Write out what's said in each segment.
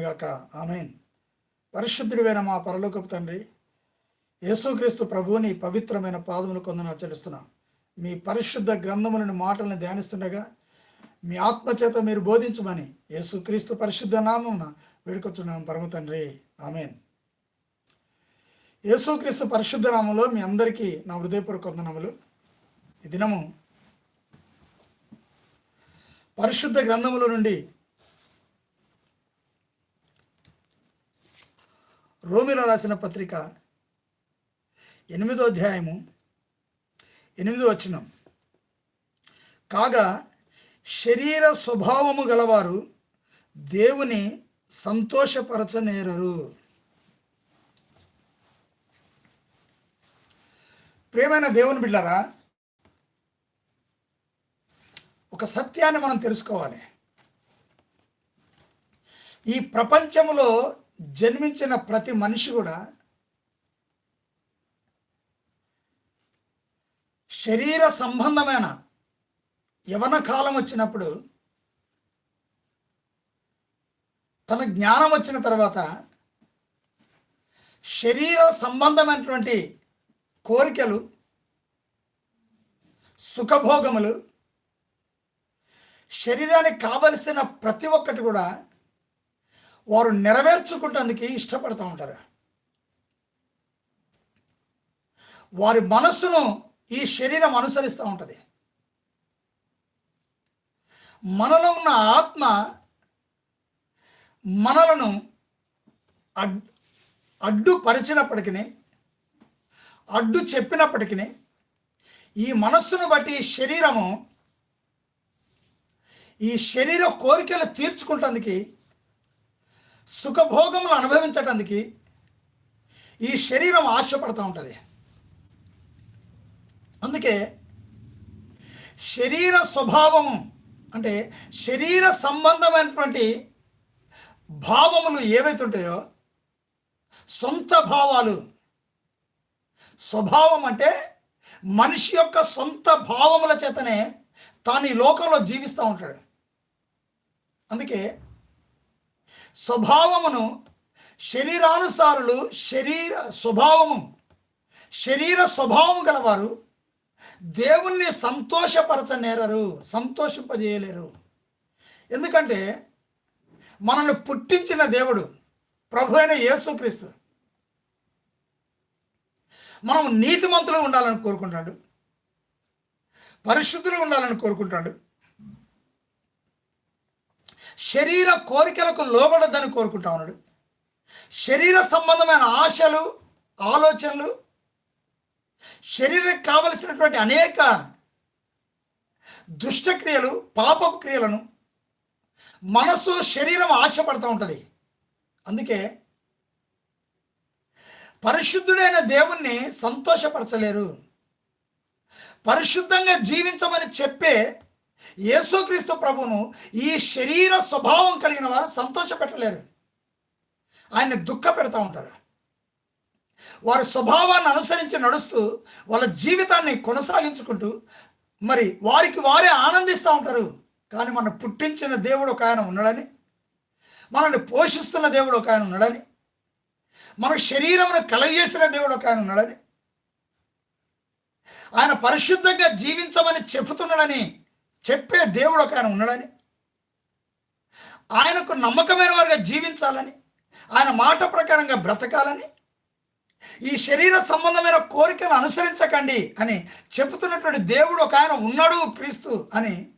గాక. ఆమెన్. పరిశుద్ధుడివైన మా పరలోకపు తండ్రి యేసుక్రీస్తు ప్రభువుని పవిత్రమైన పాదములు కొందని ఆచరిస్తున్నా మీ పరిశుద్ధ గ్రంథములను మాటలను ధ్యానిస్తుండగా మీ ఆత్మచేత మీరు బోధించమని యేసుక్రీస్తు పరిశుద్ధ నామమున వేడుకొచ్చున్నాం పరమ తండ్రి. ఆమెన్. యేసుక్రీస్తు పరిశుద్ధ నామంలో మీ అందరికీ నా హృదయపూర్వక వందనములు. ఈ దినము పరిశుద్ధ గ్రంథముల నుండి రోమిలో రాసిన పత్రిక ఎనిమిదో అధ్యాయము ఎనిమిదో వచనం. కాగా శరీర స్వభావము గలవారు దేవుని సంతోషపరచనేరరు. ప్రేమైన దేవుని బిడ్డరా ఒక సత్యాన్ని మనం తెలుసుకోవాలి. ఈ ప్రపంచంలో జన్మించిన ప్రతి మనిషి కూడా శరీర సంబంధమైన యవన కాలం వచ్చినప్పుడు తన జ్ఞానం వచ్చిన తర్వాత శరీర సంబంధమైనటువంటి కోరికలు సుఖభోగములు శరీరానికి కావలసిన ప్రతి ఒక్కటి కూడా వారు నెరవేర్చుకుంటానికి ఇష్టపడుతూ ఉంటారు. వారి మనస్సును ఈ శరీరం అనుసరిస్తూ ఉంటుంది. మనలో ఉన్న ఆత్మ మనలను అడ్ అడ్డుపరిచినప్పటికీ అడ్డు చెప్పినప్పటికీ ఈ మనస్సును బట్టి శరీరము ఈ శరీర కోరికలు తీర్చుకుంటానికి సుఖభోగములు అనుభవించటానికి ఈ శరీరం ఆశపడుతూ ఉంటుంది. అందుకే శరీర స్వభావము అంటే శరీర సంబంధమైనటువంటి భావములు ఏవైతే ఉంటాయో సొంత భావాలు స్వభావం అంటే మనిషి యొక్క సొంత భావముల చేతనే తాను ఈ లోకంలో జీవిస్తూ ఉంటాడు. అందుకే స్వభావమును శరీరానుసారులు శరీర స్వభావము శరీర స్వభావము గలవారు దేవుణ్ణి సంతోషపరచనేరరు సంతోషింపజేయలేరు. ఎందుకంటే మనల్ని పుట్టించిన దేవుడు ప్రభు అయిన యేసుక్రీస్తు. మనం నీతిమంతులు ఉండాలని కోరుకుంటాడు. పరిశుద్ధులు ఉండాలని కోరుకుంటాడు. శరీర కోరికలకు లోబడద్దని కోరుకుంటా ఉన్నాడు. శరీర సంబంధమైన ఆశలు ఆలోచనలు శరీరం కావలసినటువంటి అనేక దుష్టక్రియలు పాపపు క్రియలను మనసు శరీరం ఆశపడుతూ ఉంటుంది. అందుకే పరిశుద్ధుడైన దేవుణ్ణి సంతోషపరచలేరు. పరిశుద్ధంగా జీవించమని చెప్పే యేసుక్రీస్తు ప్రభును ఈ శరీర స్వభావం కలిగిన వారు సంతోషపెట్టలేరు. ఆయన్ని దుఃఖ పెడతా ఉంటారు. వారి స్వభావాన్ని అనుసరించి నడుస్తూ వాళ్ళ జీవితాన్ని కొనసాగించుకుంటూ మరి వారికి వారే ఆనందిస్తూ ఉంటారు. కానీ మన పుట్టించిన దేవుడు ఒక ఆయన ఉన్నాడని మనల్ని పోషిస్తున్న దేవుడు ఒక ఆయన ఉన్నాడని మన శరీరమును కలగజేసిన దేవుడు ఒక ఆయన ఉన్నాడని ఆయన పరిశుద్ధంగా జీవించమని చెబుతున్నాడని చెప్పే దేవుడు ఒక ఆయన ఉన్నాడని. ఆయనకు నమ్మకమైన వారిగా జీవించాలని ఆయన మాట ప్రకారంగా బ్రతకాలని ఈ శరీర సంబంధమైన కోరికను అనుసరించకండి అని చెబుతున్నటువంటి దేవుడు ఒక ఆయన ఉన్నాడు క్రీస్తు అని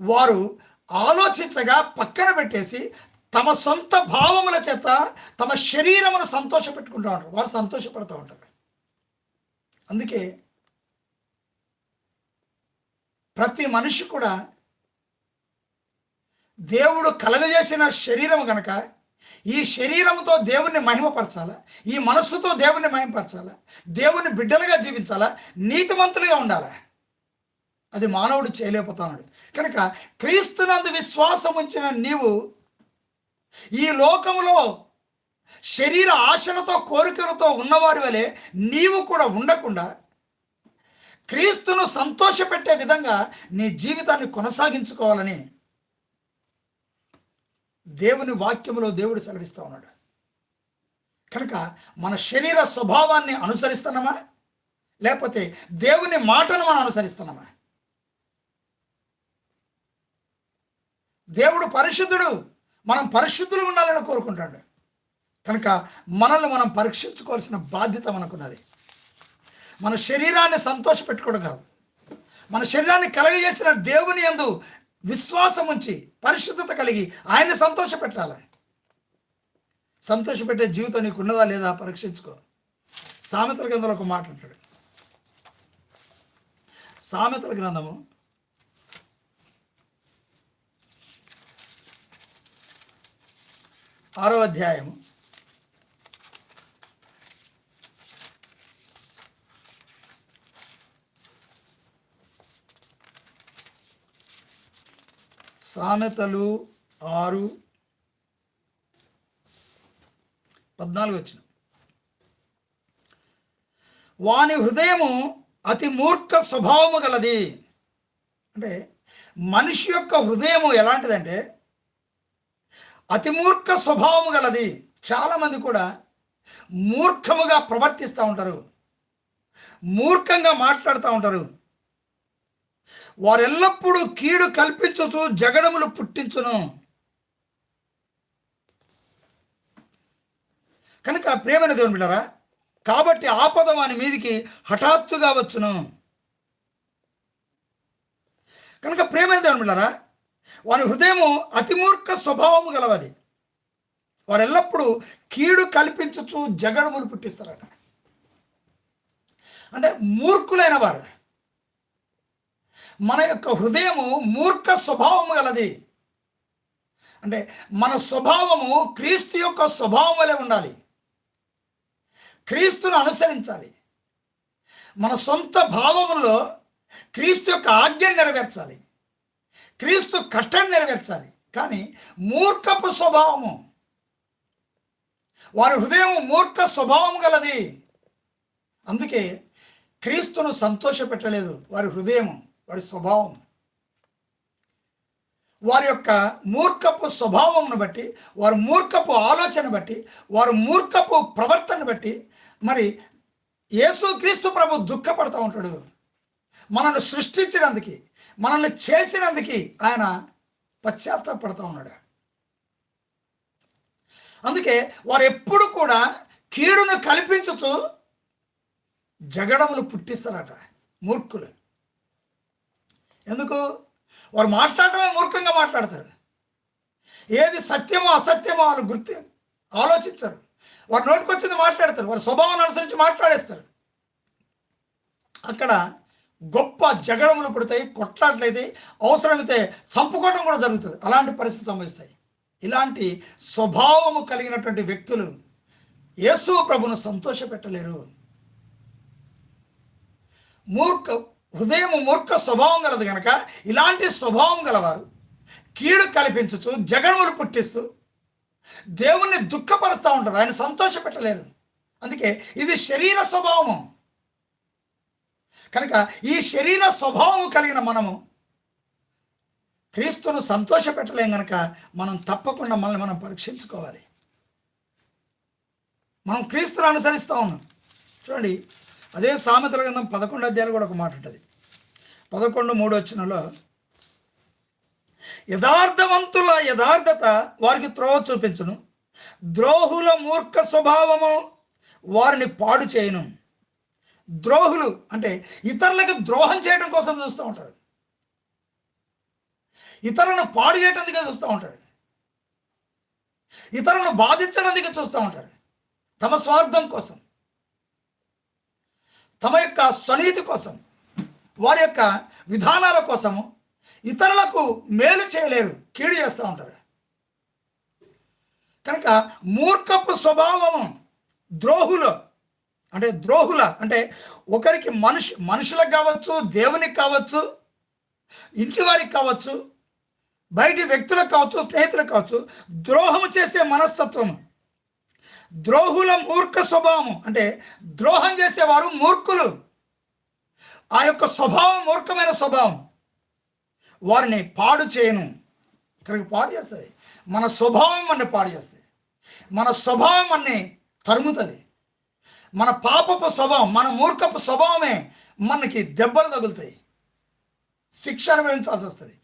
వారు ఆలోచించగా పక్కన పెట్టేసి తమ సొంత భావముల చేత తమ శరీరమును సంతోష పెట్టుకుంటూ ఉంటారు. వారు సంతోషపడుతూ ఉంటారు. అందుకే ప్రతి మనిషి కూడా దేవుడు కలగజేసిన శరీరం కనుక ఈ శరీరంతో దేవుణ్ణి మహిమపరచాలా? ఈ మనస్సుతో దేవుణ్ణి మహిమపరచాలా? దేవుని బిడ్డలుగా జీవించాలా? నీతిమంతులుగా ఉండాలా? అది మానవుడు చేయలేకపోతున్నాడు. కనుక క్రీస్తునందు విశ్వాసం ఉంచిన నీవు ఈ లోకంలో శరీర ఆశలతో కోరికలతో ఉన్నవారి వలె నీవు కూడా ఉండకుండా క్రీస్తును సంతోషపెట్టే విధంగా నీ జీవితాన్ని కొనసాగించుకోవాలని దేవుని వాక్యములో దేవుడు సెలవిస్తూ ఉన్నాడు. కనుక మన శరీర స్వభావాన్ని అనుసరిస్తున్నామా? లేకపోతే దేవుని మాటను మనం అనుసరిస్తున్నామా? దేవుడు పరిశుద్ధుడు మనం పరిశుద్ధులు ఉండాలని కోరుకుంటాడు. కనుక మనల్ని మనం పరీక్షించుకోవాల్సిన బాధ్యత మనకున్నది. మన శరీరాన్ని సంతోష పెట్టుకోవడం కాదు. మన శరీరాన్ని కలగజేసిన దేవుని యందు విశ్వాసం ఉంచి పరిశుద్ధత కలిగి ఆయన్ని సంతోష పెట్టాలి. సంతోషపెట్టే జీవితం నీకు ఉన్నదా లేదా పరీక్షించుకో. సామెతల గ్రంథంలో ఒక మాట అంటాడు. సామెతల గ్రంథము ఆరో అధ్యాయము సామెతలు ఆరు పద్నాలుగు వచ్చిన. వాని హృదయము అతి మూర్ఖ స్వభావము గలది. అంటే మనిషి యొక్క హృదయము ఎలాంటిదంటే అతి మూర్ఖ స్వభావము గలది. చాలామంది కూడా మూర్ఖముగా ప్రవర్తిస్తూ ఉంటారు. మూర్ఖంగా మాట్లాడుతూ ఉంటారు. వారెల్లప్పుడూ కీడు కల్పించుచు జగడములు పుట్టించును. కనుక ప్రేమైన దేవుని బిడ్డారా కాబట్టి ఆపద వాని మీదికి హఠాత్తుగా వచ్చును. కనుక ప్రేమైన దేవుని బిడ్డారా వారి హృదయము అతిమూర్ఖ స్వభావము గలవది. వారు ఎల్లప్పుడూ కీడు కల్పించచ్చు జగడములు పుట్టిస్తారట. అంటే మూర్ఖులైన వారు. మన యొక్క హృదయము మూర్ఖ స్వభావము గలది. అంటే మన స్వభావము క్రీస్తు యొక్క స్వభావం వలె ఉండాలి. క్రీస్తును అనుసరించాలి. మన సొంత భావములో క్రీస్తు యొక్క ఆజ్ఞను నెరవేర్చాలి. క్రీస్తు కట్టను నెరవేర్చాలి. కానీ మూర్ఖపు స్వభావము. వారి హృదయం మూర్ఖ స్వభావం గలది. అందుకే క్రీస్తును సంతోషపెట్టలేదు వారి హృదయము. వారి స్వభావం. వారి యొక్క మూర్ఖపు స్వభావంను బట్టి వారి మూర్ఖపు ఆలోచన బట్టి వారి మూర్ఖపు ప్రవర్తన బట్టి మరి యేసుక్రీస్తు ప్రభు దుఃఖపడుతూ ఉంటాడు. మనల్ని సృష్టించినందుకు మనల్ని చేసినందుకు ఆయన పశ్చాత్తాపడుతూ ఉన్నాడు. అందుకే వారు ఎప్పుడు కూడా కీడును కల్పించుచు జగడములు పుట్టిస్తారట మూర్ఖులు. ఎందుకు? వారు మాట్లాడటమే మూర్ఖంగా మాట్లాడతారు. ఏది సత్యమో అసత్యమో వాళ్ళు గుర్తు ఆలోచించరు. వారు నోటికొచ్చింది మాట్లాడతారు. వారి స్వభావాన్ని అనుసరించి మాట్లాడేస్తారు. అక్కడ గొప్ప జగడములు పుడతాయి కొట్లాట్లయితే అవసరమైతే చంపుకోవడం కూడా జరుగుతుంది. అలాంటి పరిస్థితి సంభవిస్తాయి. ఇలాంటి స్వభావము కలిగినటువంటి వ్యక్తులు యేసు ప్రభును సంతోషపెట్టలేరు. మూర్ఖ హృదయం మూర్ఖ స్వభావం గలదు కనుక ఇలాంటి స్వభావం గలవారు కీడు కల్పించుచు జగడములు పుట్టిస్తూ దేవుణ్ణి దుఃఖపరుస్తూ ఉంటారు. ఆయన సంతోషపెట్టలేరు అందుకే ఇది శరీర స్వభావము. కనుక ఈ శరీర స్వభావం కలిగిన మనము క్రీస్తును సంతోషపెట్టలేం కనుక మనం తప్పకుండా మనల్ని మనం పరీక్షించుకోవాలి. మనం క్రీస్తును అనుసరిస్తూ ఉన్నాం. చూడండి అదే సామెతల గ్రంథం పదకొండు అధ్యాయులు కూడా ఒక మాట ఉంటుంది. పదకొండు మూడు వచ్చినలో యథార్థవంతుల యథార్థత వారికి త్రోవ చూపించును ద్రోహుల మూర్ఖ స్వభావము వారిని పాడు చేయను. ద్రోహులు అంటే ఇతరులకు ద్రోహం చేయడం కోసం చూస్తూ ఉంటారు. ఇతరులను పాడు చేయటానికి చూస్తూ ఉంటారు. ఇతరులను బాధించడానికి చూస్తూ ఉంటారు. తమ స్వార్థం కోసం. తమ యొక్క స్వనీతి కోసం వారి యొక్క విధానాల కోసము ఇతరులకు మేలు చేయలేరు. కీడు చేస్తూ ఉంటారు. కనుక మూర్ఖపు స్వభావం ద్రోహులు అంటే ద్రోహుల అంటే ఒకరికి మనుషు మనుషులకు కావచ్చు దేవునికి కావచ్చు ఇంటి వారికి కావచ్చు బయటి వ్యక్తులకు కావచ్చు స్నేహితులకు కావచ్చు ద్రోహము చేసే మనస్తత్వము. ద్రోహుల మూర్ఖ స్వభావము. అంటే ద్రోహం చేసేవారు మూర్ఖులు. ఆ యొక్క స్వభావం మూర్ఖమైన స్వభావం. వారిని పాడు చేయను. ఇక్కడికి పాడు చేస్తుంది. మన స్వభావం మన పాడు చేస్తుంది. మన స్వభావం మనని తరుముతుంది. మన పాపపు స్వభావం మన మూర్ఖపు స్వభావమే మనకి దెబ్బలు తగులుతాయి. శిక్ష అనుభవించాల్సి వస్తుంది.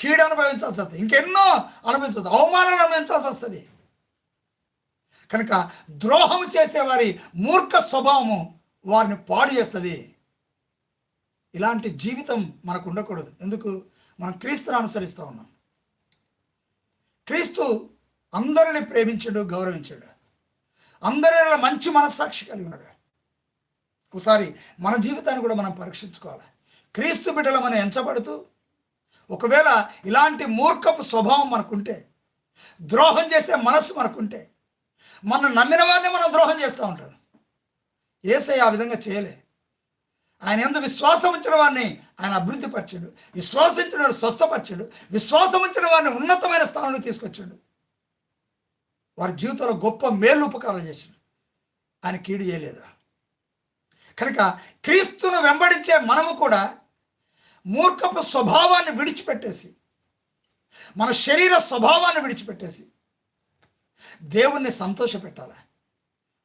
కీడు అనుభవించాల్సి వస్తుంది. ఇంకెన్నో అనుభవించదు అవమానాలు అనుభవించాల్సి వస్తుంది. కనుక ద్రోహం చేసేవారి మూర్ఖ స్వభావము వారిని పాడు చేస్తుంది. ఇలాంటి జీవితం మనకు ఉండకూడదు. ఎందుకు? మనం క్రీస్తును అనుసరిస్తూ ఉన్నాం. క్రీస్తు అందరిని ప్రేమించాడు గౌరవించాడు. అందరిలో మంచి మనస్సాక్షి కలిగి ఉన్నాడు. ఒకసారి మన జీవితాన్ని కూడా మనం పరీక్షించుకోవాలి. క్రీస్తు బిడ్డలు మనం ఎంచబడుతూ ఒకవేళ ఇలాంటి మూర్ఖపు స్వభావం మనకుంటే ద్రోహం చేసే మనస్సు మనకుంటే మనం నమ్మిన వారిని మనం ద్రోహం చేస్తూ ఉంటారు. ఏసై ఆ విధంగా చేయలే. ఆయన ఎందు విశ్వాసం ఉంచిన వారిని ఆయన అభివృద్ధి పరిచాడు. విశ్వాసించిన వారిని స్వస్థపరిచాడు. విశ్వాసం ఉంచిన వారిని ఉన్నతమైన స్థానంలో తీసుకొచ్చాడు. వారి జీవితంలో గొప్ప మేలు ఉపకారాలు చేశాడు. ఆయన కీడు చేయలేదా? కనుక క్రీస్తును వెంబడించే మనము కూడా మూర్ఖపు స్వభావాన్ని విడిచిపెట్టేసి మన శరీర స్వభావాన్ని విడిచిపెట్టేసి దేవుణ్ణి సంతోషపెట్టాలి?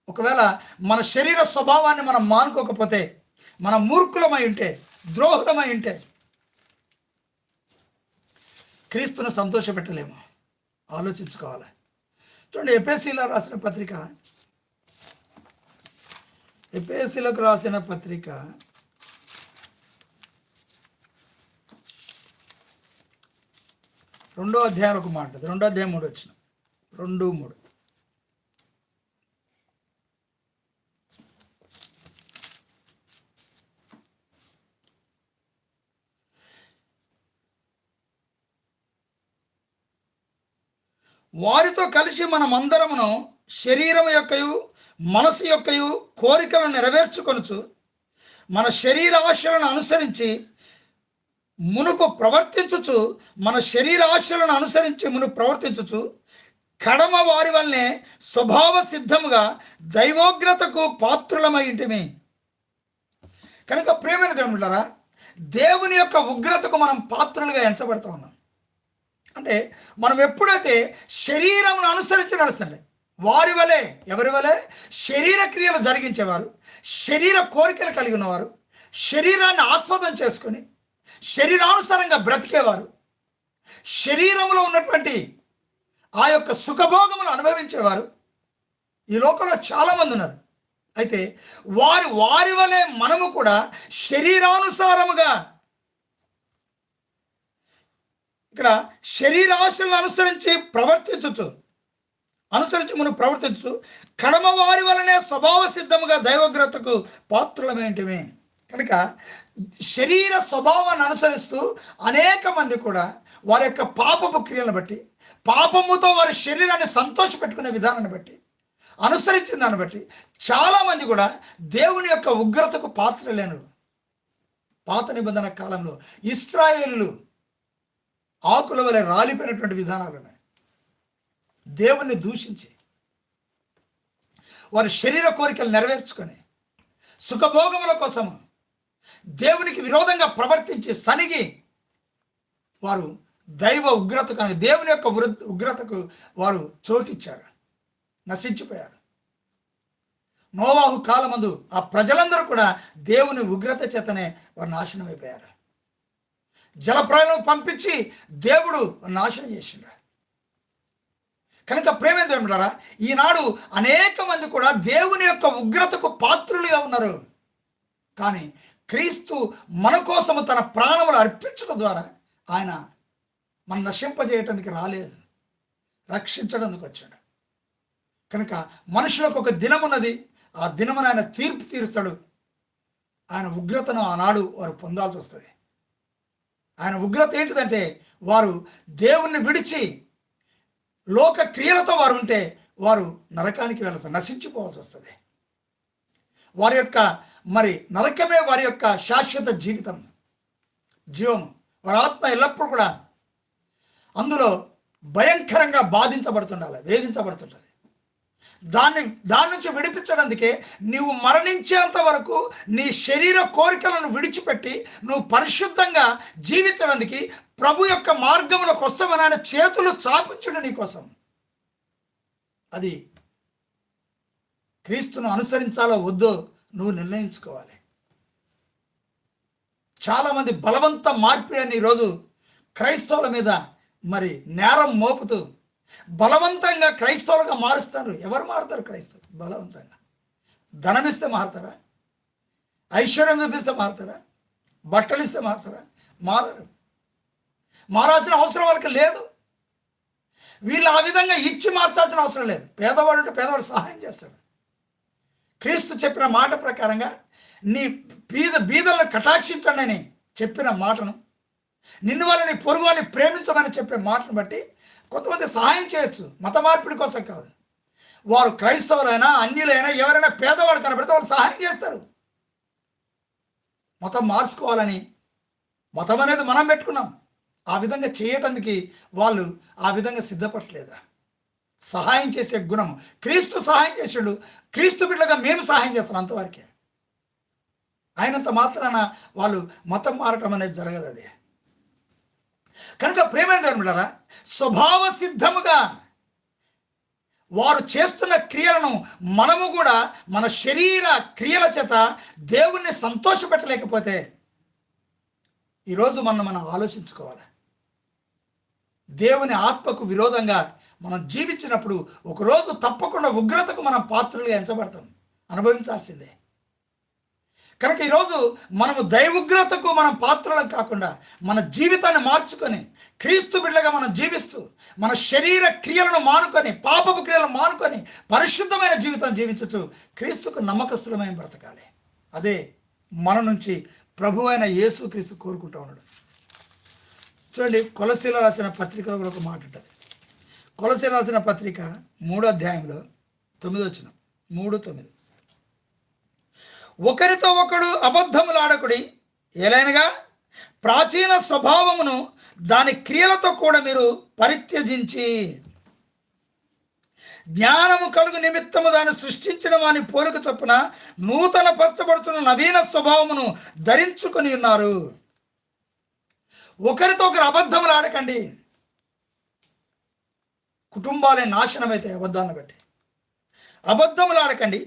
ఒకవేళ మన శరీర స్వభావాన్ని మనం మానుకోకపోతే మన మూర్ఖులమై ఉంటే ద్రోహులమై ఉంటే క్రీస్తును సంతోషపెట్టలేము. ఆలోచించుకోవాలి. చూడండి ఎపిఎస్సీలో రాసిన పత్రిక. ఎపిఎస్సీలకు రాసిన పత్రిక. రెండో అధ్యాయం ఒక మాట రెండో అధ్యాయం మూడు వచ్చిన. రెండు మూడు. వారితో కలిసి మనమందరమును శరీరం యొక్కయు మనసు యొక్కయు కోరికలను నెరవేర్చుకొనుచు మన శరీర ఆశలను అనుసరించి మునుపు ప్రవర్తించుచు మన శరీర ఆశలను అనుసరించి మునుపు ప్రవర్తించుచు కడమ వారి వల్లే స్వభావ సిద్ధముగా దైవోగ్రతకు పాత్రులమై ఇంటిమి కనుక ప్రేమైన దేవుడులారా దేవుని యొక్క ఉగ్రతకు మనం పాత్రులుగా ఎంచబడతా ఉన్నాం. అంటే మనం ఎప్పుడైతే శరీరమును అనుసరించి నడుస్తుండే వారి వలె ఎవరి వలె? శరీర క్రియలు జరిగించేవారు శరీర కోరికలు కలిగి ఉన్నవారు శరీరాన్ని ఆస్పదం చేసుకొని శరీరానుసారంగా బ్రతికేవారు. శరీరంలో ఉన్నటువంటి ఆ యొక్క సుఖభోగములు అనుభవించేవారు. ఈ లోకంలో చాలామంది ఉన్నారు. అయితే వారి వారి వలె మనము కూడా శరీరానుసారముగా ఇక్కడ శరీరాశలను అనుసరించి ప్రవర్తించచ్చు అనుసరించి మనం ప్రవర్తించు కడమ వారి వలనే స్వభావ సిద్ధముగా దైవగ్రతకు పాత్రలమేంటివి? కనుక శరీర స్వభావాన్ని అనుసరిస్తూ అనేక మంది కూడా వారి యొక్క పాపపు క్రియలను బట్టి పాపముతో వారి శరీరాన్ని సంతోష పెట్టుకునే విధానాన్ని బట్టి అనుసరించిన దాన్ని బట్టి చాలామంది కూడా దేవుని యొక్క ఉగ్రతకు పాత్రలేను పాత నిబంధన కాలంలో ఇస్రాయేలు ఆకుల వలె రాలిపోయినటువంటి విధానాలు ఉన్నాయి. దేవుణ్ణి దూషించి వారి శరీర కోరికలు నెరవేర్చుకొని సుఖభోగముల కోసము దేవునికి విరోధంగా ప్రవర్తించి సనిగి వారు దైవ ఉగ్రత కానీ దేవుని యొక్క వృ- ఉగ్రతకు వారు చోటిచ్చారు. నశించిపోయారు. నోవాహు కాలమందు ఆ ప్రజలందరూ కూడా దేవుని ఉగ్రత చేతనే వారు నాశనం అయిపోయారు జలప్రాయం పంపించి దేవుడు నాశనం చేసిండు. కనుక ప్రేమ దేవుడారా ఈనాడు అనేక మంది కూడా దేవుని యొక్క ఉగ్రతకు పాత్రులుగా ఉన్నారు. కానీ క్రీస్తు మన కోసము తన ప్రాణములు అర్పించడం ద్వారా ఆయన మన నశింపజేయటానికి రాలేదు. రక్షించడానికి వచ్చాడు. కనుక మనుషులకు ఒక దినం ఉన్నది ఆ దినమున ఆయన తీర్పు తీరుస్తాడు. ఆయన ఉగ్రతను ఆనాడు వారు పొందాల్సి వస్తుంది. ఆయన ఉగ్రత ఏంటిదంటే వారు దేవుణ్ణి విడిచి లోక క్రియలతో వారు ఉంటే వారు నరకానికి వెళ్ళాల్సి నశించిపోవాల్సి వస్తుంది. వారి యొక్క మరి నరకమే వారి యొక్క శాశ్వత జీవితం. జీవం. వారి ఆత్మ ఎల్లప్పుడూ కూడా అందులో భయంకరంగా బాధించబడుతుండాలి వేధించబడుతుంటుంది దాన్ని దాని నుంచి విడిపించడానికే నీవు మరణించేంత వరకు నీ శరీర కోరికలను విడిచిపెట్టి నువ్వు పరిశుద్ధంగా జీవించడానికి ప్రభు యొక్క మార్గంలోకి వస్తామని ఆయన చేతులు చాపించుడు నీకోసం అది క్రీస్తును అనుసరించాలో వద్దో నువ్వు నిర్ణయించుకోవాలి. చాలామంది బలవంత మార్పిడి అని ఈరోజు క్రైస్తవుల మీద మరి నేరం మోపుతూ బలవంతంగా క్రైస్తవులుగా మారుస్తారు. ఎవరు మారుతారు క్రైస్తవులు? బలవంతంగా. ధనమిస్తే మారుతారా? ఐశ్వర్యం చూపిస్తే మారుతారా? బట్టలు ఇస్తే మారుతారా? మారరు. మారాల్సిన అవసరం వాళ్ళకి లేదు. వీళ్ళు ఆ విధంగా ఇచ్చి మార్చాల్సిన అవసరం లేదు. పేదవాడు అంటే పేదవాడు సహాయం చేస్తాడు. క్రీస్తు చెప్పిన మాట ప్రకారంగా నీ బీద బీదలను కటాక్షించండి అని చెప్పిన మాటను నిన్ను వాళ్ళని పొరుగు అని ప్రేమించమని చెప్పే మాటను బట్టి కొంతమంది సహాయం చేయొచ్చు. మత మార్పిడి కోసం కాదు. వారు క్రైస్తవులైనా అన్యులైనా ఎవరైనా పేదవాడు కనబడితే వాళ్ళు సహాయం చేస్తారు. మతం మార్చుకోవాలని మతం అనేది మనం పెట్టుకున్నాం. ఆ విధంగా చేయటానికి వాళ్ళు ఆ విధంగా సిద్ధపడలేదా సహాయం చేసే గుణం క్రీస్తు సహాయం చేసాడు క్రీస్తు బిడ్డగా మేము సహాయం చేస్తాం అంతవరకే. అయినంత మాత్రాన వాళ్ళు మతం మారటం అనేది జరగదు అది కనుక ప్రేమైన స్వభావ సిద్ధముగా వారు చేస్తున్న క్రియలను మనము కూడా మన శరీర క్రియల చేత దేవుణ్ణి సంతోషపెట్టలేకపోతే ఈరోజు మనం మనం ఆలోచించుకోవాలి. దేవుని ఆత్మకు విరోధంగా మనం జీవించినప్పుడు ఒకరోజు తప్పకుండా ఉగ్రతకు మనం పాత్రలుగా ఎంచబడతాం. అనుభవించాల్సిందే. కనుక ఈరోజు మనము దైవగ్రతకు మనం పాత్రలం కాకుండా మన జీవితాన్ని మార్చుకొని క్రీస్తు బిడ్డగా మనం జీవిస్తూ మన శరీర క్రియలను మానుకొని పాపపు క్రియలను మానుకొని పరిశుద్ధమైన జీవితం జీవించచ్చు. క్రీస్తుకు నమ్మకస్తులమైన బ్రతకాలి. అదే మన నుంచి ప్రభు అయిన యేసు క్రీస్తు కోరుకుంటూ ఉన్నాడు. చూడండి కొలసీలో రాసిన పత్రికలో కూడా ఒక మాట ఉంటుంది. కొలసీ రాసిన పత్రిక మూడో అధ్యాయంలో తొమ్మిది వచ్చిన మూడు తొమ్మిది. ఒకరితో ఒకడు అబద్ధములాడకుడి ఏలైనగా ప్రాచీన స్వభావమును దాని క్రియలతో కూడా మీరు పరిత్యజించి జ్ఞానము కలుగు నిమిత్తము దాన్ని సృష్టించిన వాని పోలిక చొప్పున నూతన పరచబడుచున్న నవీన స్వభావమును ధరించుకొని ఉన్నారు. ఒకరితో ఒకరు అబద్ధములు ఆడకండి కుటుంబాలే నాశనమైతే అబద్ధాలను బట్టి. అబద్ధములు ఆడకండి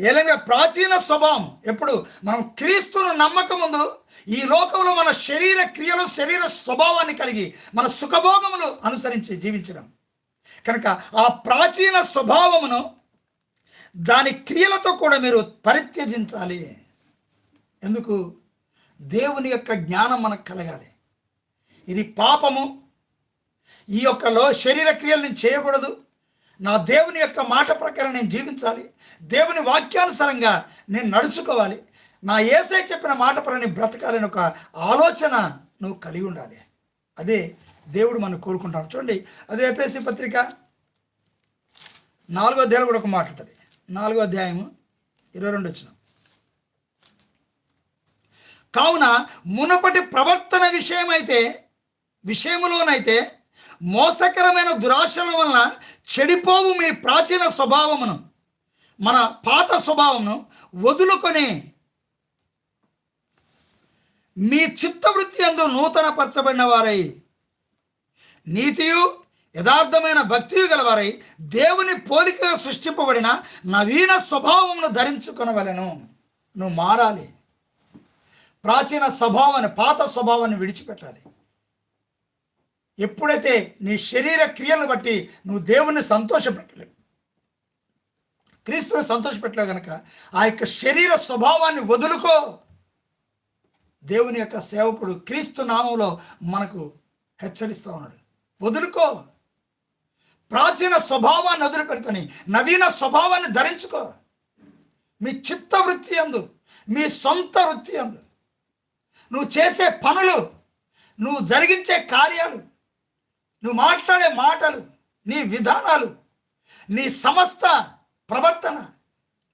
ఏలైనా ప్రాచీన స్వభావం? ఎప్పుడు? మనం క్రీస్తును నమ్మక ముందు ఈ లోకంలో మన శరీర క్రియలు శరీర స్వభావాన్ని కలిగి మన సుఖభోగములు అనుసరించి జీవించడం. కనుక ఆ ప్రాచీన స్వభావమును దాని క్రియలతో కూడా మీరు పరిత్యజించాలి. ఎందుకు? దేవుని యొక్క జ్ఞానం మనకు కలగాలి. ఇది పాపము. ఈ యొక్క లో శరీర క్రియలు నేను చేయకూడదు. నా దేవుని యొక్క మాట ప్రకారం నేను జీవించాలి. దేవుని వాక్యానుసారంగా నేను నడుచుకోవాలి. నా ఏసై చెప్పిన మాట ప్రకారం బ్రతకాలని ఒక ఆలోచన నువ్వు కలిగి ఉండాలి. అదే దేవుడు మనం కోరుకుంటాం చూడండి అదే ఎపిఎస్సి పత్రిక నాలుగో అధ్యాయం కూడా ఒక మాట ఉంటుంది. నాలుగో అధ్యాయము ఇరవై రెండు వచ్చిన. కావున మునపటి ప్రవర్తన విషయమైతే విషయములోనైతే మోసకరమైన దురాశల వలన చెడిపోవు మీ ప్రాచీన స్వభావమును. మన పాత స్వభావమును వదులుకొని మీ చిత్తవృత్తి అందు నూతన పరచబడిన వారై నీతియు యథార్థమైన భక్తియు గలవారై దేవుని పోలికగా సృష్టింపబడిన నవీన స్వభావమును ధరించుకొనవలెను. నువ్వు మారాలి. ప్రాచీన స్వభావాన్ని పాత స్వభావాన్ని విడిచిపెట్టాలి. ఎప్పుడైతే నీ శరీర క్రియలను బట్టి నువ్వు దేవుణ్ణి సంతోషపెట్టలేవు. క్రీస్తుని సంతోషపెట్టలేవు కనుక ఆ యొక్క శరీర స్వభావాన్ని వదులుకో. దేవుని యొక్క సేవకుడు క్రీస్తు నామంలో మనకు హెచ్చరిస్తూ ఉన్నాడు. వదులుకో. ప్రాచీన స్వభావాన్ని వదిలిపెట్టుకొని నవీన స్వభావాన్ని ధరించుకో. మీ చిత్త వృత్తి అందు మీ సొంత వృత్తి అందు నువ్వు చేసే పనులు నువ్వు జరిగించే కార్యాలు నువ్వు మాట్లాడే మాటలు నీ విధానాలు నీ సమస్త ప్రవర్తన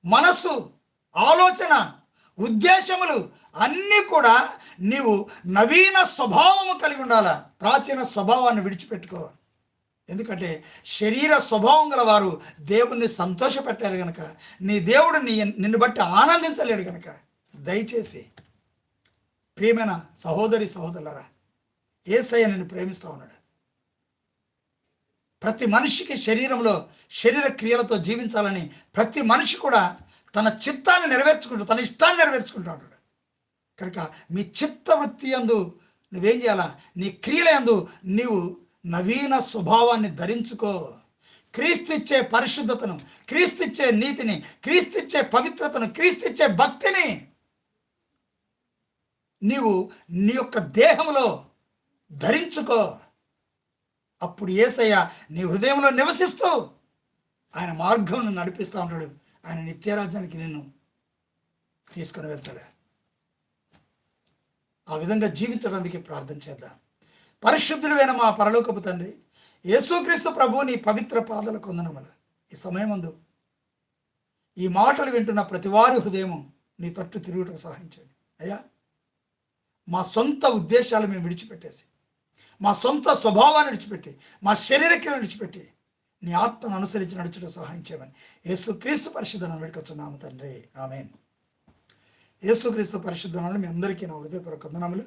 మనసు ఆలోచన ఉద్దేశములు అన్నీ కూడా నీవు నవీన స్వభావము కలిగి ఉండాల? ప్రాచీన స్వభావాన్ని విడిచిపెట్టుకో. ఎందుకంటే శరీర స్వభావం గల వారు దేవుణ్ణి సంతోషపెట్టారు కనుక నీ దేవుడు నీ నిన్ను బట్టి ఆనందించలేడు కనుక దయచేసి ప్రియమైన సహోదరి సహోదరులరా ఏసయ్య నిన్ను ప్రేమిస్తూ ఉన్నాడు. ప్రతి మనిషికి శరీరంలో శరీర క్రియలతో జీవించాలని ప్రతి మనిషి కూడా తన చిత్తాన్ని నెరవేర్చుకుంటాడు తన ఇష్టాన్ని నెరవేర్చుకుంటాడు కనుక మీ చిత్త వృత్తి అందు నువ్వేం చేయాలా? నీ క్రియల యందు నీవు నవీన స్వభావాన్ని ధరించుకో. క్రీస్తుచ్చే పరిశుద్ధతను క్రీస్తుచ్చే నీతిని క్రీస్తుచ్చే పవిత్రతను క్రీస్తు ఇచ్చే భక్తిని నీవు నీ యొక్క దేహంలో ధరించుకో. అప్పుడు ఏసయ్య నీ హృదయంలో నివసిస్తూ ఆయన మార్గం నడిపిస్తూ ఉంటాడు ఆయన నిత్యరాజ్యానికి నిన్ను తీసుకొని వెళ్తాడు. ఆ విధంగా జీవించడానికి ప్రార్థన చేద్దాం. పరిశుద్ధుడైన మా పరలోకపు తండ్రి యేసుక్రీస్తు ప్రభు నీ పవిత్ర పాదల కొందనములు ఈ సమయమందు ఈ మాటలు వింటున్న ప్రతివారి హృదయం నీ తట్టు తిరుగుటకు సహాయించండి అయ్యా మా సొంత ఉద్దేశాలు మేము విడిచిపెట్టేసి మా సొంత స్వభావాన్ని విడిచిపెట్టి మా శరీరక్రియను విడిచిపెట్టి నీ ఆత్మను అనుసరించి నడుచుట సహాయం చేయమని యేసుక్రీస్తు పరిశుద్ధను వేడుకొచ్చున్నాము తండ్రి. ఆమె యేసుక్రీస్తు పరిశుద్ధనాలు మీ అందరికీ నా హృదయపూర్వక వందనములు.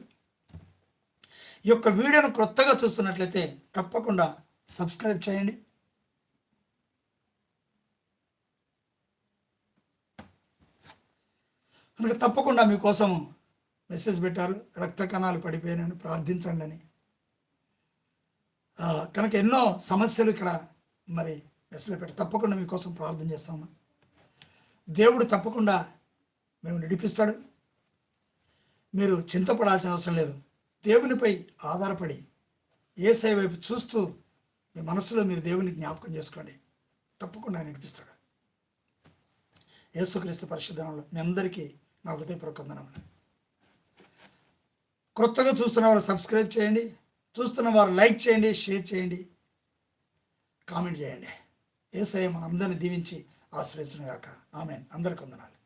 ఈ యొక్క వీడియోను క్రొత్తగా చూస్తున్నట్లయితే తప్పకుండా సబ్స్క్రైబ్ చేయండి. కనుక తప్పకుండా మీకోసం మెసేజ్ పెట్టారు. రక్త కణాలు పడిపోయినాయని ప్రార్థించండి అని. కనుక ఎన్నో సమస్యలు ఇక్కడ మరి మెసేజ్ పెట్ట తప్పకుండా మీకోసం ప్రార్థన చేస్తాము. దేవుడు తప్పకుండా మేము నడిపిస్తాడు. మీరు చింతపడాల్సిన అవసరం లేదు. దేవునిపై ఆధారపడి ఏసై వైపు చూస్తూ మీ మనసులో మీరు దేవుని జ్ఞాపకం చేసుకోండి. తప్పకుండా ఆయన నడిపిస్తాడు. యేసుక్రీస్తు పరిశుద్ధనంలో మీ అందరికీ నా హృదయపూర్వక వందనములు. కొత్తగా చూస్తున్న వారు సబ్స్క్రైబ్ చేయండి. చూస్తున్న వారు లైక్ చేయండి షేర్ చేయండి కామెంట్ చేయండి. ఏసఐ మన అందరిని దీవించి ఆశ్రయించునుగాక. ఆమె అందరికి వందనాలు.